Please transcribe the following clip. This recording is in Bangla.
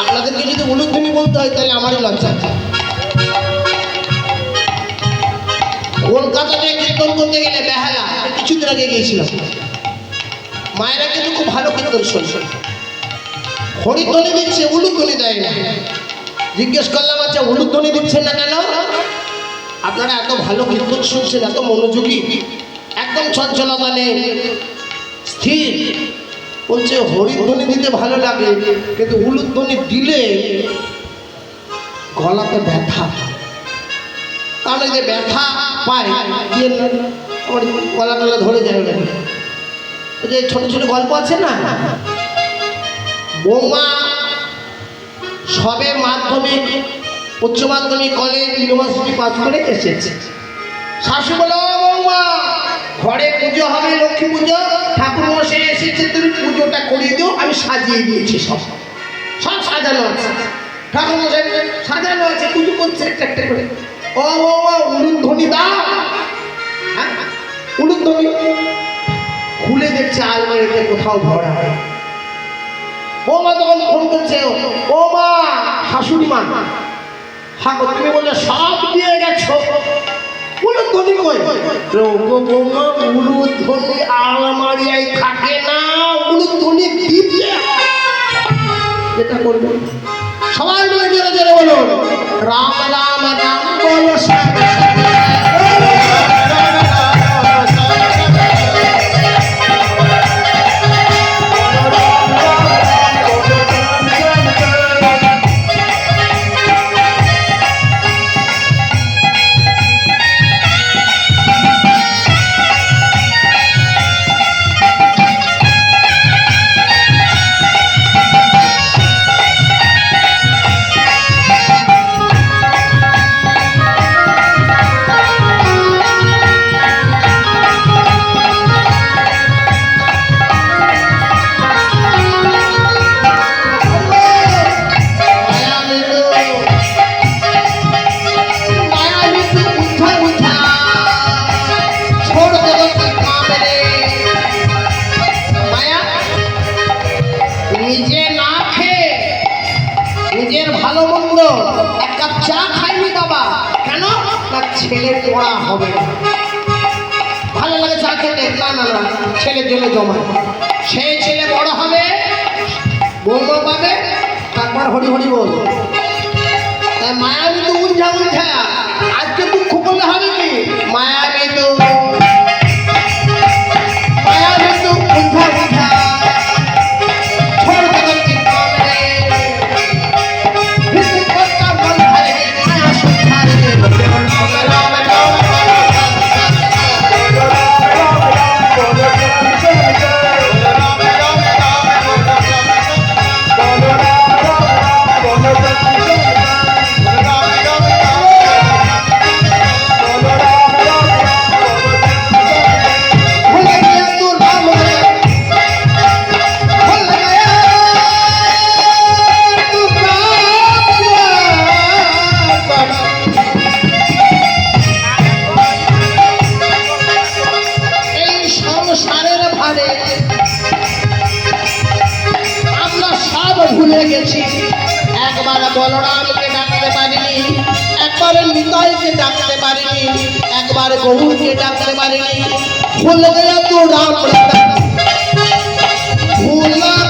আপনাদেরকে যদি উলুধ্বনি বলতে হয়, তাহলে আমারই লজ্জা কলকাতাতে কীর্তন করতে গেলে বেহালা কিছুদিন আগে গিয়েছিলাম। মায়েরা কিন্তু খুব ভালো কীর্তন শুনছে হরিধ্বনি দিচ্ছে, উলুধ্বনি দেয় না। জিজ্ঞেস করলাম আচ্ছা উলুধ্বনি দিচ্ছেন না কেন? আপনারা এত ভালো কীর্তন শুনছেন, এত মনোযোগী। একদম চঞ্চলতা নেই। স্থির। বলছে, হরিধ্বনি দিতে ভালো লাগে, কিন্তু উলুধ্বনি দিলে গলাতে ব্যথা। কারণ যে ব্যথা পায় আমার গলা টলা ধরে যায় যে ছোট ছোট গল্প আছে না? বৌমা সবে মাধ্যমিক, উচ্চ মাধ্যমিক কলেজ ইউনিভার্সিটি পাস করে এসেছে। শাশু বলো, "ও বৌমা, ঘরে পুজো হবে, লক্ষ্মী পুজো? ঠাকুর মশাই এসেছে সাজিয়ে দিয়েছি সব। সব সাজানো আছে। ঠাকুর মশাই সাজানো আছে পুজো করছে একটা করে। ও বৌমা উলুধ্বনি দাও হ্যাঁ উলুধ্বনি। খুলে দেখছে আলমারিতে কোথাও ভরা। ও মা তখন ফোন করছে ও মা শাশুড়ি মা। হ্যাঁ গো, তুমি বলে সব দিয়ে গেছো। উলুধ্বনি কই? ও গো বৌমা উলুধ্বনি আলমারিয়ায় যেটা করবে। সবাই মিলে জোরে জোরে বলো রাম রাম রাম বলো ছেলে পড়া হবে। ভালো লাগে চা খেতে না না না ছেলের জন্য জমায় সেই ছেলে বড় হবে বলব পাবে, তারপর হরি হরি বল। মায়াবী তো উঞ্ঝা উঞ্ঝা আজকে দুঃখ করলে হবে কি মায়াবী ভুলে গেছি। একবার বলরামকে ডাকতে পারিনি। একবার নিতাইকে ডাকতে পারিনি। একবার গরুকে ডাকতে পারিনি। ভুল গয়া তো রাম ভুল